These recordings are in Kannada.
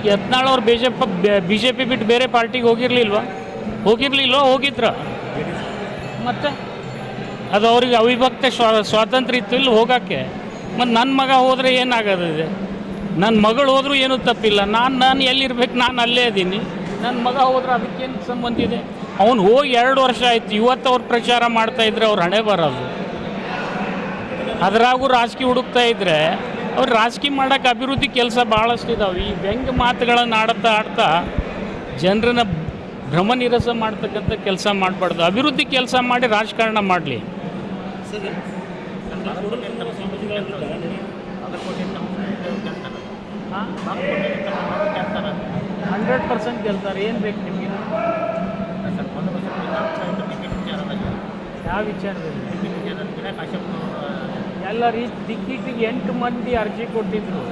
ಈಗ ಯತ್ನಾಳ್ ಅವ್ರು B J B J P ಬಿಟ್ಟು ಬೇರೆ ಪಾರ್ಟಿಗೆ ಹೋಗಿರ್ಲಿಲ್ವಾ? ಹೋಗಿರ್ಲಿಲ್ವಾ? ಹೋಗಿದ್ರ? ಮತ್ತೆ? ಅದು ಅವ್ರಿಗೆ ಅವಿಭಕ್ತ ಸ್ವಾ, ಸ್ವಾತಂತ್ರ್ಯ ಇತ್ತು ಇಲ್ಲಿ ಹೋಗೋಕ್ಕೆ. ಮತ್ತು ನನ್ನ ಮಗ ಹೋದರೆ ಏನಾಗೋದಿದೆ ನನ್ನ ಮಗಳು ಹೋದರೂ ಏನೂ ತಪ್ಪಿಲ್ಲ. ನಾನು ನಾನು ಎಲ್ಲಿರ್ಬೇಕು? ನಾನು ಅಲ್ಲೇ ಇದ್ದೀನಿ ನನ್ನ ಮಗ ಹೋದ್ರೆ ಅದಕ್ಕೇನು ಸಂಬಂಧ ಇದೆ? ಅವ್ನು ಹೋಗಿ ಎರಡು ವರ್ಷ ಆಯಿತು. ಇವತ್ತು ಅವ್ರು ಪ್ರಚಾರ ಮಾಡ್ತಾಯಿದ್ರೆ ಅವ್ರು ಹಣೆ ಬರೋದು. ಅದರಾಗೂ ರಾಜಕೀಯ ಹುಡುಕ್ತಾ ಇದ್ರೆ ಅವ್ರು ರಾಜಕೀಯ ಮಾಡೋಕ್ಕೆ ಅಭಿವೃದ್ಧಿ ಕೆಲಸ ಭಾಳಷ್ಟು ಇದಾವೆ. ಈ ವ್ಯಂಗ್ಯ ಮಾತುಗಳನ್ನು ಆಡ್ತಾ ಆಡ್ತಾ ಜನರನ್ನ ಭ್ರಮ ನಿರಸ ಮಾಡ್ತಕ್ಕಂಥ ಕೆಲಸ ಮಾಡಬಾರ್ದು. ಅಭಿವೃದ್ಧಿ ಕೆಲಸ ಮಾಡಿ ರಾಜಕಾರಣ ಮಾಡಲಿ. ಹಂಡ್ರೆಡ್ ಪರ್ಸೆಂಟ್ ಗೆಲ್ತಾರೆ. ಏನು ಬೇಕು ನಿಮಗೆ? ಯಾವ ವಿಚಾರದಲ್ಲಿ? ಎಲ್ಲ ರೀಚ್ ದಿಕ್ಕಿಟ್ಟಿಗೆ ಎಂಟು ಮಂದಿ ಅರ್ಜಿ ಕೊಟ್ಟಿದ್ರು.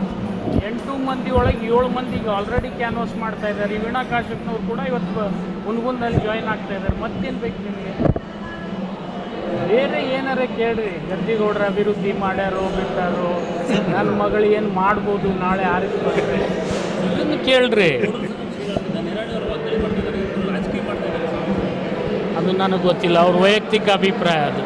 ಎಂಟು ಮಂದಿ ಒಳಗೆ ಏಳು ಮಂದಿಗೆ ಆಲ್ರೆಡಿ ಕ್ಯಾನ್ವಾಸ್ ಮಾಡ್ತಾ ಇದ್ದಾರೆ. ವೀಣಾ ಕಾಶ್ಯಪ್ನವ್ರು ಕೂಡ ಇವತ್ತು ಹುನ್ಗುಂದಲ್ಲಿ ಜಾಯ್ನ್ ಆಗ್ತಾ ಇದ್ದಾರೆ. ಮತ್ತೇನು ಬೇಕು ನಿಮಗೆ? ಬೇರೆ ಏನಾರ ಕೇಳ್ರಿ. ಗದ್ದಿಗೌಡ್ರ ಅಭಿವೃದ್ಧಿ ಮಾಡ್ಯಾರೋ, ಬಿಟ್ಟಾರೋ ನನ್ನ ಮಗಳು ಏನು ಮಾಡ್ಬೋದು ನಾಳೆ ಆರಿಸ್ಕೊಂಡ್ರೆ ಇದನ್ನು ಕೇಳ್ರಿ. ಅದು ನನಗೆ ಗೊತ್ತಿಲ್ಲ. ಅವ್ರ ವೈಯಕ್ತಿಕ ಅಭಿಪ್ರಾಯ ಅದು.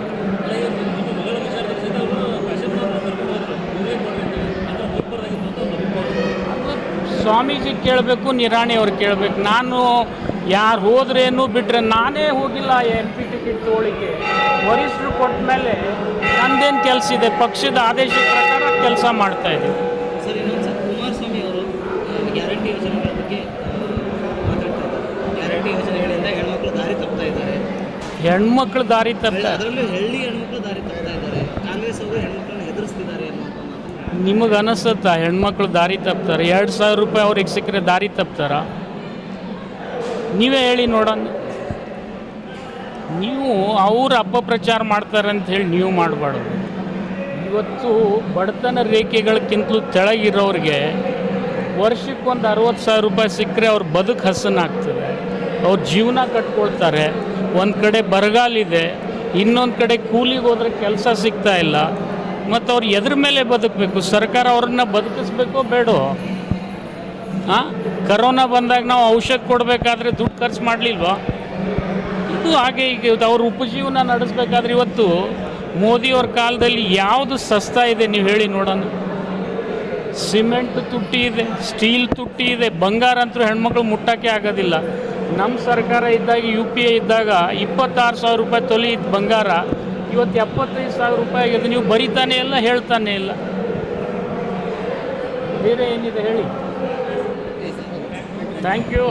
ಸ್ವಾಮೀಜಿ ಕೇಳಬೇಕು ನಿರಾಣಿ ಅವ್ರು ಕೇಳಬೇಕು. ನಾನು ಯಾರು ಹೋದ್ರೇನು ಬಿಟ್ಟರೆ ನಾನೇ ಹೋಗಿಲ್ಲ ಎಂ ಪಿ ಟಿಕೆಟ್ ತೊಗೊಳಿಕ್ಕೆ ವರಿಷ್ಠರು ಕೊಟ್ಟ ಮೇಲೆ ನಂದೇನು ಕೆಲಸ ಇದೆ? ಪಕ್ಷದ ಆದೇಶ ಪ್ರಕಾರ ಕೆಲಸ ಮಾಡ್ತಾ ಇದ್ದೀವಿ ಹೆಣ್ಮಕ್ಳು ದಾರಿ ಇದ್ದಾರೆ. ಹೆಣ್ಮಕ್ಳು ದಾರಿ ತಪ್ಪ ಅದರಲ್ಲೂ ಹಳ್ಳಿ ಹೆಣ್ಮಕ್ಳು ನಿಮಗೆ ಅನಿಸುತ್ತಾ ಹೆಣ್ಮಕ್ಳು ದಾರಿ ತಪ್ತಾರೆ? ಎರಡು ಸಾವಿರ ರೂಪಾಯಿ ಅವ್ರಿಗೆ ಸಿಕ್ಕರೆ ದಾರಿ ತಪ್ತಾರ? ನೀವೇ ಹೇಳಿ ನೋಡೋಣ. ನೀವು ಅವ್ರ ಪ್ರಚಾರ ಮಾಡ್ತಾರೆ ಅಂತ ಹೇಳಿ ನೀವು ಮಾಡಬಾರ್ದು. ಇವತ್ತು ಬಡತನ ರೇಖೆಗಳಕ್ಕಿಂತಲೂ ತೆಳಗಿರೋರಿಗೆ ವರ್ಷಕ್ಕೊಂದು ಅರವತ್ತು ಸಾವಿರ ರೂಪಾಯಿ ಸಿಕ್ಕರೆ ಅವ್ರ ಬದುಕು ಹಸನಾಗ್ತದೆ ಅವ್ರ ಜೀವನ ಕಟ್ಕೊಳ್ತಾರೆ. ಒಂದು ಕಡೆ ಬರಗಾಲಿದೆ ಇನ್ನೊಂದು ಕಡೆ ಕೂಲಿಗೆ ಹೋದ್ರೆ ಕೆಲಸ ಸಿಗ್ತಾ ಇಲ್ಲ. ಮತ್ತು ಅವ್ರು ಎದ್ರ ಮೇಲೆ ಬದುಕಬೇಕು? ಸರ್ಕಾರ ಅವ್ರನ್ನ ಬದುಕಿಸ್ಬೇಕೋ ಬೇಡೋ? ಹಾಂ ಕರೋನಾ ಬಂದಾಗ ನಾವು ಔಷಧ ಕೊಡಬೇಕಾದ್ರೆ ದುಡ್ಡು ಖರ್ಚು ಮಾಡಲಿಲ್ವೋ? ಇದು ಹಾಗೆ ಈಗ ಅವ್ರ ಉಪಜೀವನ ನಡೆಸ್ಬೇಕಾದ್ರೆ ಇವತ್ತು ಮೋದಿಯವ್ರ ಕಾಲದಲ್ಲಿ ಯಾವುದು ಸಸ್ತಾ ಇದೆ ನೀವು ಹೇಳಿ ನೋಡೋಣ. ಸಿಮೆಂಟ್ ತುಟ್ಟಿ ಇದೆ, ಸ್ಟೀಲ್ ತುಟ್ಟಿ ಇದೆ, ಬಂಗಾರ ಅಂತೂ ಹೆಣ್ಮಕ್ಳು ಮುಟ್ಟಕ್ಕೆ ಆಗೋದಿಲ್ಲ. ನಮ್ಮ ಸರ್ಕಾರ ಇದ್ದಾಗ, ಯು ಪಿ ಎ ಇದ್ದಾಗ ಇಪ್ಪತ್ತಾರು ಸಾವಿರ ರೂಪಾಯಿ ತೊಲಿ ಬಂಗಾರ. ಇವತ್ತು ಎಪ್ಪತ್ತೈದು ಸಾವಿರ ರೂಪಾಯಿ ಆಗಿದೆ ನೀವು ಬರಿತಾನೆ ಇಲ್ಲ, ಹೇಳ್ತಾನೆ ಇಲ್ಲ. ಬೇರೆ ಏನಿದೆ ಹೇಳಿ? Thank you